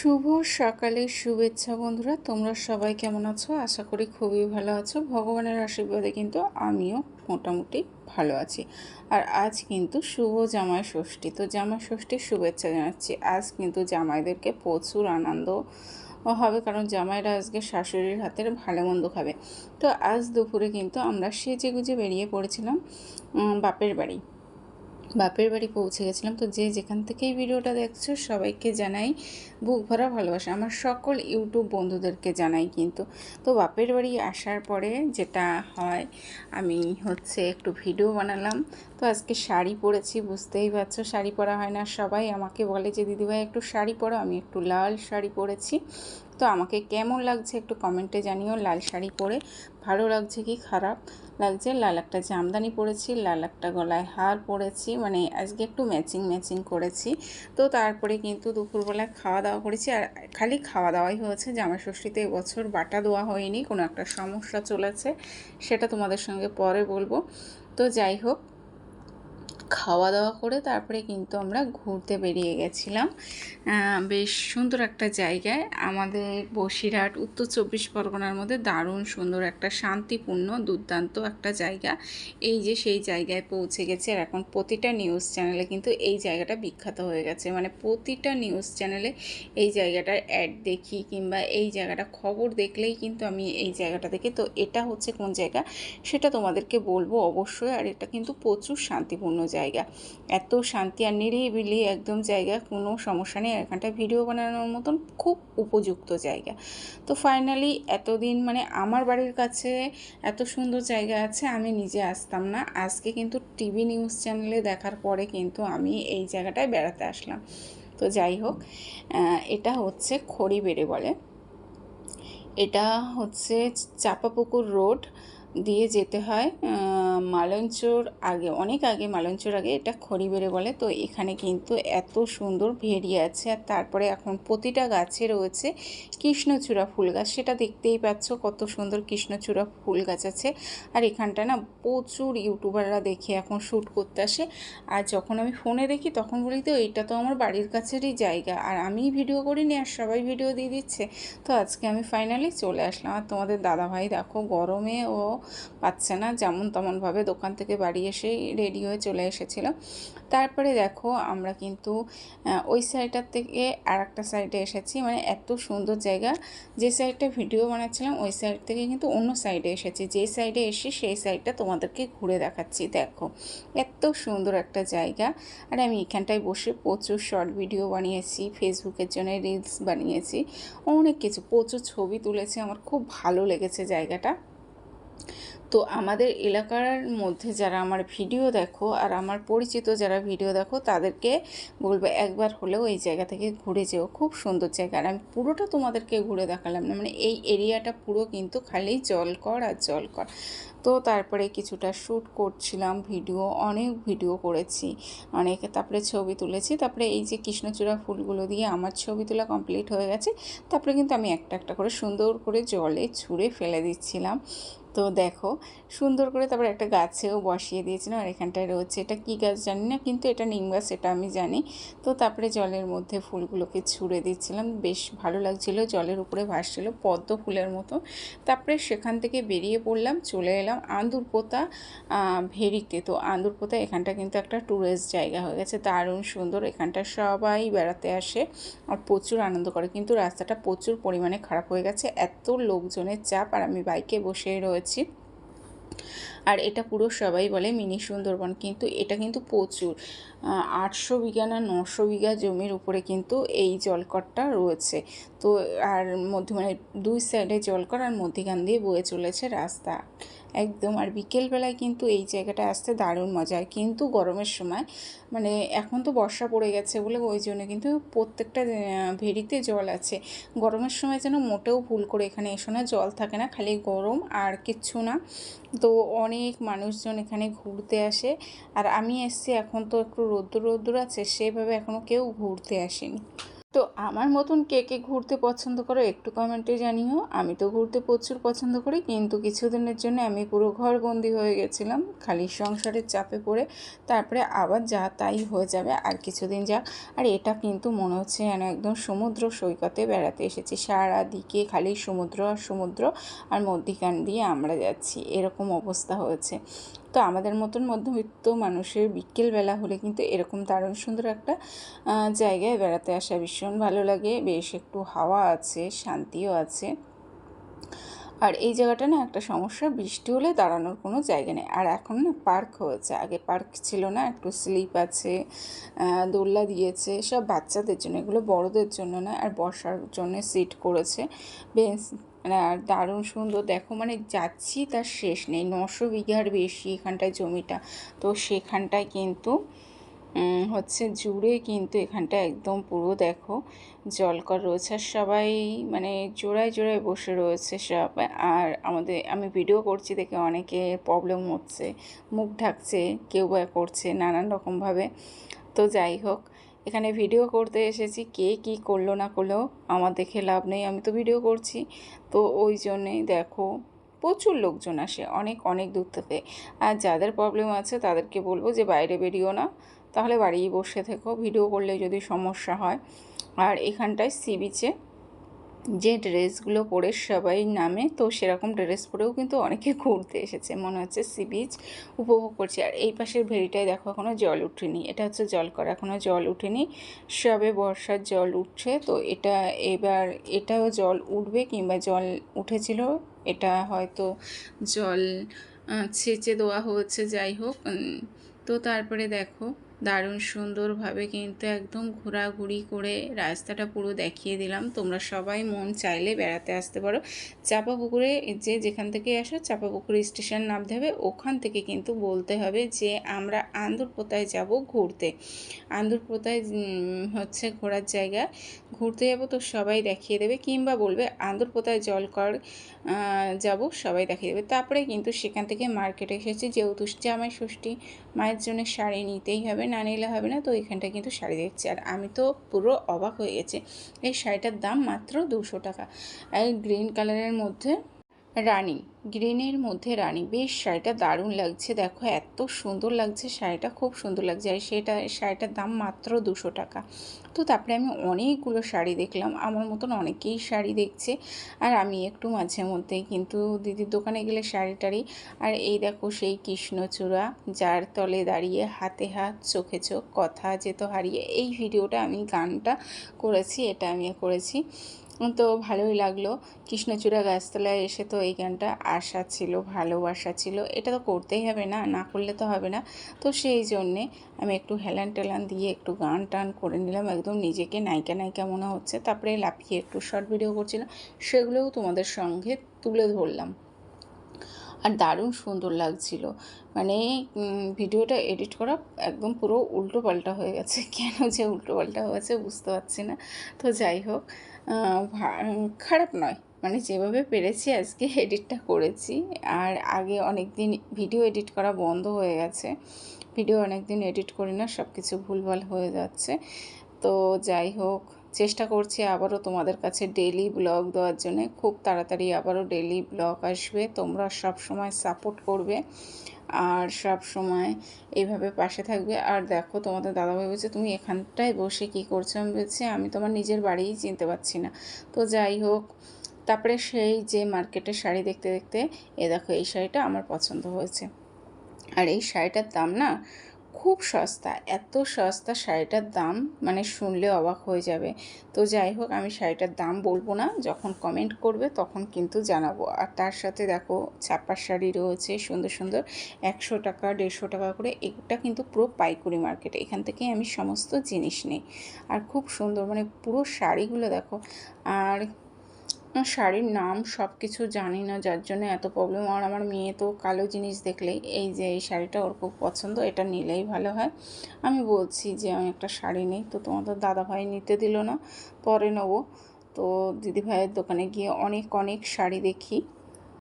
শুভ সকালের শুভেচ্ছা বন্ধুরা। তোমরা সবাই কেমন আছো? আশা করি খুবই ভালো আছো। ভগবানের আশীর্বাদে কিন্তু আমিও মোটামুটি ভালো আছি। আর আজ কিন্তু শুভ জামাই ষষ্ঠী। তো জামাই ষষ্ঠীর শুভেচ্ছা জানাচ্ছি। আজ কিন্তু জামাইদেরকে প্রচুর আনন্দ হবে, কারণ জামাইরা আজকে শাশুড়ির হাতের ভালো মন্দ খাবে। তো আজ দুপুরে কিন্তু আমরা সেজে গুজে বেরিয়ে পড়েছিলাম বাপের বাড়ি। বাপের বাড়ি পৌঁছে গেছিলাম। তো যে যেখান থেকেই ভিডিওটা দেখছ, সবাইকে জানাই বুক ভরা ভালোবাসা। আমার সকল ইউটিউব বন্ধুদেরকে জানাই কিন্তু। তো বাপের বাড়ি আসার পরে যেটা হয়, আমি হচ্ছে একটু ভিডিও বানালাম। তো আজকে শাড়ি পরেছি, বুঝতেই পারছ। শাড়ি পরা হয় না, সবাই আমাকে বলে যে, দিদিভাই, একটু শাড়ি পরো। আমি একটু লাল শাড়ি পরেছি। তো আমাকে কেমন লাগছে একটু কমেন্টে জানিও। লাল শাড়ি পরে ভালো লাগছে কি খারাপ লাগছে? লাল একটা জামদানি পরেছি, লাল একটা গলায় হার পরেছি মানে আজকে একটু ম্যাচিং ম্যাচিং করেছি। তো তারপরে কিন্তু দুপুরবেলায় খাওয়া দাওয়া করেছি আর খালি খাওয়া দাওয়াই হয়েছে জামা ষষ্ঠীতে এবছর বাটা দেওয়া হয়নি, কোনো একটা সমস্যা চলেছে, সেটা তোমাদের সঙ্গে পরে বলব। তো যাই হোক খাওয়া দাওয়া করে তারপরে কিন্তু আমরা ঘুরতে বেরিয়ে গেছিলাম। বেশ সুন্দর একটা জায়গায়। আমাদের বসিরহাট, উত্তর চব্বিশ পরগনার মধ্যে দারুণ সুন্দর একটা শান্তিপূর্ণ, দুর্দান্ত একটা জায়গা। এই যে সেই জায়গায় পৌঁছে গেছে আর এখন প্রতিটা নিউজ চ্যানেলে কিন্তু এই জায়গাটা বিখ্যাত হয়ে গেছে। মানে প্রতিটা নিউজ চ্যানেলে এই জায়গাটার অ্যাড দেখি কিংবা এই জায়গাটা খবর দেখলেই কিন্তু আমি এই জায়গাটা দেখি। তো এটা হচ্ছে কোন জায়গা? সেটা তোমাদেরকে বলব অবশ্যই। আর এটা কিন্তু প্রচুর শান্তিপূর্ণ জায়গা। জায়গা। এত শান্তি আর নিরিবিলি একদম জায়গা, কোনো সমস্যা নেই। এখানটা ভিডিও বানানোর মতন খুব উপযুক্ত জায়গা। তো ফাইনালি এতদিন মানে আমার বাড়ির কাছে এত সুন্দর জায়গা আছে, আমি নিজে আসতাম না। আজকে কিন্তু টিভি নিউজ চ্যানেলে দেখার পরে কিন্তু আমি এই জায়গাটায় বেড়াতে আসলাম। তো যাই হোক এটা হচ্ছে খড়ি বেড়ে বলে। এটা হচ্ছে চাপাপুকুর রোড দিয়ে যেতে হয় মালঞ্চর আগে, অনেক আগে, মালঞ্চর আগে এটা খড়িবেড়ে বলে। তো এখানে কিন্তু এত সুন্দর ভেড়ি আছে আর তারপরে এখন প্রতিটা গাছে রয়েছে কৃষ্ণচূড়া ফুল গাছ। সেটা দেখতেই পাচ্ছ কত সুন্দর কৃষ্ণচূড়া ফুল গাছ আছে। আর এখানটা না প্রচুর ইউটিউবাররা দেখে এখন শ্যুট করতে আসে। আর যখন আমি ফোনে দেখি তখন বলি তো এইটা তো আমার বাড়ির কাছেরই জায়গা। আর আমি ভিডিও করিনি আর সবাই ভিডিও দিয়ে দিচ্ছে। তো আজকে আমি ফাইনালি চলে আসলাম। আর তোমাদের দাদাভাই দেখো গরমে ও পাচ্ছে না, যেমন তেমনভাবে দোকান থেকে বাড়ি এসেই রেডি হয়ে চলে এসেছিল। তারপরে দেখো, আমরা কিন্তু ওই সাইডটার থেকে আর একটা সাইডে এসেছি। মানে এত সুন্দর জায়গা। যে সাইডটা ভিডিও বানাচ্ছিলাম, ওই সাইড থেকে কিন্তু অন্য সাইডে এসেছি। যে সাইডে এসে সেই সাইডটা তোমাদেরকে ঘুরে দেখাচ্ছি। দেখো, এত সুন্দর একটা জায়গা। আর আমি এখানটায় বসে প্রচুর শর্ট ভিডিও বানিয়েছি ফেসবুকের জন্য রিলস বানিয়েছি। অনেক কিছু, প্রচুর ছবি তুলেছি। আমার খুব ভালো লেগেছে জায়গাটা। তো আমাদের এলাকার মধ্যে যারা আমার ভিডিও দেখো আর আমার পরিচিত যারা ভিডিও দেখো, তাদেরকে বলব একবার হলেও এই জায়গা থেকে ঘুরে যেও। খুব সুন্দর জায়গা। আর আমি পুরোটা তোমাদেরকে ঘুরে দেখালাম না। মানে এই এরিয়াটা পুরো কিন্তু খালি জলকর আর জলকর তো তারপরে কিছুটা শ্যুট করছিলাম ভিডিও, অনেক ভিডিও করেছি। অনেকে তারপরে ছবি তুলেছি। তারপরে এই যে কৃষ্ণচূড়া ফুলগুলো দিয়ে আমার ছবি তোলা কমপ্লিট হয়ে গেছে। তারপরে কিন্তু আমি একটা একটা করে সুন্দর করে জলে ছুঁড়ে ফেলে দিচ্ছিলাম। তো দেখো, সুন্দর করে তারপর একটা গাছেও বসিয়ে দিয়েছিলাম আর এখানটায় রয়েছে। এটা কী গাছ জানি না, কিন্তু এটা নিম গাছ, এটা আমি জানি। তো তারপরে জলের মধ্যে ফুলগুলোকে ছুঁড়ে দিচ্ছিলাম। বেশ ভালো লাগছিল, জলের উপরে ভাসছিল, পদ্ম ফুলের মতো। তারপরে সেখান থেকে বেরিয়ে পড়লাম, চলে এলাম আন্দুরপোতা ভেরিতে। তো আন্দুরপোতা এখানটা কিন্তু একটা ট্যুরিস্ট জায়গা হয়ে গেছে, দারুণ সুন্দর। এখানটা সবাই বেড়াতে আসে আর প্রচুর আনন্দ করে। কিন্তু রাস্তাটা প্রচুর পরিমাণে খারাপ হয়ে গেছে, এত লোকজনের চাপ আর আমি বাইকে বসেই রয়েছে করেছি। আর এটা পুরো সবাই বলে মিনি সুন্দরবন, কিন্তু এটা কিন্তু প্রচুর। আটশো বিঘা না নশো বিঘা জমির উপরে কিন্তু এই জলকরটা রয়েছে। তো আর মধ্যে মানে দুই সাইডে জলকর আর মধ্যিখান দিয়ে বয়ে চলেছে রাস্তা। একদম। আর বিকেলবেলায় কিন্তু এই জায়গাটা আসতে দারুণ মজা। হয় কিন্তু গরমের সময় মানে এখন তো বর্ষা পড়ে গেছে বলে ওই জন্য কিন্তু প্রত্যেকটা ভেড়িতে জল আছে। গরমের সময় যেন মোটেও ভুল করে এখানে এসো না, জল থাকে না, খালি গরম আর কিচ্ছু না। তো অনেক মানুষজন এখানে ঘুরতে আসে। আর আমি এসছি, এখন তো একটু রোদ্দুর রোদ্দুর আছে, সেভাবে এখনও কেউ ঘুরতে আসেনি। তো আমার মতন কে কে ঘুরতে পছন্দ করো একটু কমেন্টে জানিও। আমি তো ঘুরতে প্রচুর পছন্দ করি, কিন্তু কিছুদিনের জন্য আমি পুরো ঘর বন্দি হয়ে গেছিলাম, খালি সংসারের চাপে পড়ে। তারপরে আবার যা তাই হয়ে যাবে, আর কিছুদিন যাক আর এটা কিন্তু মনে হচ্ছে যেন একদম সমুদ্র সৈকতে বেড়াতে এসেছি। সারা দিকে খালি সমুদ্র আর সমুদ্র, আর মধ্যিখান দিয়ে আমরা যাচ্ছি। এরকম অবস্থা হয়েছে। তো আমাদের মতন মধ্যবিত্ত মানুষের বিকেলবেলা হলে কিন্তু এরকম দারুণ সুন্দর একটা জায়গায় বেড়াতে আসা ভীষণ ভালো লাগে। বেশ একটু হাওয়া আছে, শান্তিও আছে। আর এই জায়গাটা না একটা সমস্যা, বৃষ্টি হলে দাঁড়ানোর কোনো জায়গা নেই। আর এখন না পার্ক হয়েছে। আগে পার্ক ছিল না, একটু স্লিপ আছে দোল্লা দিয়েছে, সব বাচ্চাদের জন্য, এগুলো বড়দের জন্য না, আর বসার জন্য সিট করেছে। বেঞ্চ আর দারুণ সুন্দর। দেখো মানে যাচ্ছি তার শেষ নেই। নশো বিঘার বেশি এখানটায় জমিটা। তো সেখানটায় কিন্তু হচ্ছে জুড়ে কিন্তু এখানটা একদম পুরো দেখো জলকর রয়েছে। আর সবাই মানে জোড়ায় জোড়ায় বসে রয়েছে সব। আর আমাদের, আমি ভিডিও করছি দেখে অনেকে প্রবলেম হচ্ছে, মুখ ঢাকছে, কেউ বা করছে নানান রকমভাবে তো যাই হোক এখানে ভিডিও করতে এসেছি কে কি করল না করল, আমার দেখে লাভ নেই, আমি তো ভিডিও করছি। তো ওই জন্যে দেখো, প্রচুর লোকজন আসে, অনেক অনেক দূর থেকে। আর যাদের প্রবলেম আছে তাদেরকে বলব যে বাইরে বেরিও না, তাহলে বাড়িই বসে থেকো। ভিডিও করলে যদি সমস্যা হয়, আর এখানটায় সি বিচে যে ড্রেসগুলো পরে সবাই নামে, তো সেরকম ড্রেস পরেও কিন্তু অনেকে ঘুরতে এসেছে। মনে হচ্ছে সি বিচ উপভোগ করছে। আর এই পাশের ভেড়িটায় দেখো এখনও জল উঠেনি। এটা হচ্ছে জল করা। এখনও জল উঠেনি। সবে বর্ষার জল উঠছে। তো এটা এবার এটাও জল উঠবে কিংবা জল উঠেছিল। এটা হয়তো জল ছেঁচে দেওয়া হচ্ছে যাই হোক তো তারপরে দেখো দারুণ সুন্দরভাবে কিন্তু একদম ঘোরাঘুরি করে রাস্তাটা পুরো দেখিয়ে দিলাম। তোমরা সবাই মন চাইলে বেড়াতে আসতে পারো। চাপা পুকুরে যে যেখান থেকে আসো চাপা পুকুর স্টেশন নামতে হবে। ওখান থেকে কিন্তু বলতে হবে যে, আমরা আন্দরপোতায় যাব ঘুরতে। আন্দরপোতায় হচ্ছে ঘোরার জায়গা। ঘুরতে যাব তো সবাই দেখিয়ে দেবে কিংবা বলবে, আন্দরপোতায় জল কর যাব। সবাই দেখিয়ে দেবে। তারপরে কিন্তু সেখান থেকে মার্কেটে এসেছি। যেহেতু জামাই ষষ্ঠী, মায়ের জন্য শাড়ি নিতেই হবে। না নিলে হবে না, তো এখানটা কিন্তু শাড়ি দেখছি। আর আমি তো পুরো অবাক হয়ে গেছি। এই শাড়িটার দাম মাত্র দুশো টাকা। এই গ্রিন কালারের মধ্যে রানি, গ্রিনের মধ্যে রানী। বেশ, শাড়িটা দারুণ লাগছে। দেখো, এত সুন্দর লাগছে শাড়িটা, খুব সুন্দর লাগছে। আর সেটা, শাড়িটার দাম মাত্র দুশো টাকা। তো তারপরে আমি অনেকগুলো শাড়ি দেখলাম। আমার মতন অনেকেই শাড়ি দেখছে। আর আমি একটু মাঝে মধ্যেই কিন্তু দিদির দোকানে গেলে শাড়ি টাড়ি আর এই দেখো, সেই কৃষ্ণচূড়া, যার তলে দাঁড়িয়ে হাতে হাত, চোখে চোখ, কথা, যেত হারিয়ে, এই ভিডিওটা আমি গানটা করেছি, এটা আমি করেছি। তো ভালোই লাগল। কৃষ্ণচূড়া গাছতলায় এসে তো এই গানটা আশা ছিল, ভালোবাসা ছিল। এটা তো করতেই হবে না না করলে তো হবে না। তো সেই জন্যে আমি একটু হেলান টেলান দিয়ে একটু গান টান করে নিলাম। একদম নিজেকে নায়িকা নায়িকা মনে হচ্ছে। তারপরে লাফিয়ে একটু শর্ট ভিডিও করছিলাম। সেগুলোও তোমাদের সঙ্গে তুলে ধরলাম। আর দারুণ সুন্দর লাগছিল। মানে ভিডিওটা এডিট করা একদম পুরো উল্টো পাল্টা হয়ে গেছে। কেন যে উল্টো পাল্টা হয়েছে বুঝতে পারছি না। তো যাই হোক খারাপ নয়। মানে যেভাবে পেরেছি আজকে এডিটটা করেছি। আর আগে অনেক দিন ভিডিও এডিট করা বন্ধ হয়ে গেছে। ভিডিও অনেক দিন এডিট করি না সব কিছু ভুলভাল হয়ে যাচ্ছে। তো যাই হোক চেষ্টা করছি আবারও তোমাদের কাছে ডেলি ব্লগ দেওয়ার জন্য। খুব তাড়াতাড়ি আবারও ডেলি ব্লগ আসবে। তোমরা সব সময় সাপোর্ট করবে আর সব সময় এইভাবে পাশে থাকবে। আর দেখো, তোমাদের দাদাভাই বলছে, তুমি এখানটায় বসে কি করছ? আমি বলছি, আমি তোমার নিজের বাড়িই চিনতে পারছি না। তো যাই হোক, তারপরে সেই যে মার্কেটের শাড়ি দেখতে দেখতে, এ দেখো, এই শাড়িটা আমার পছন্দ হয়েছে। আর এই শাড়িটার দাম না খুব সস্তা, এত সস্তা শাড়িটার দাম মানে শুনলে অবাক হয়ে যাবে। তো যাই হোক, আমি শাড়িটার দাম বলব না, যখন কমেন্ট করবে তখন কিন্তু জানাব। আর তার সাথে দেখো ছাপার শাড়ি রয়েছে, সুন্দর সুন্দর, একশো টাকা, দেড়শো টাকা করে এটা কিন্তু পুরো পাইকুরি মার্কেট, এখান থেকে আমি সমস্ত জিনিস নিই। আর খুব সুন্দর মানে পুরো শাড়িগুলো দেখো, আর শাড়ির নাম সব কিছু জানি না, যার জন্য এত প্রবলেম আর আমার মেয়ে তো কালো জিনিস দেখলেই এই যে এই শাড়িটা ওর খুব পছন্দ, এটা নিলেই ভালো হয়। আমি বলছি যে আমি একটা শাড়ি নেই, তো তোমাদের দাদাভাই নিতে দিল না, পরে নেব। তো দিদিভাইয়ের দোকানে গিয়ে অনেক অনেক শাড়ি দেখি।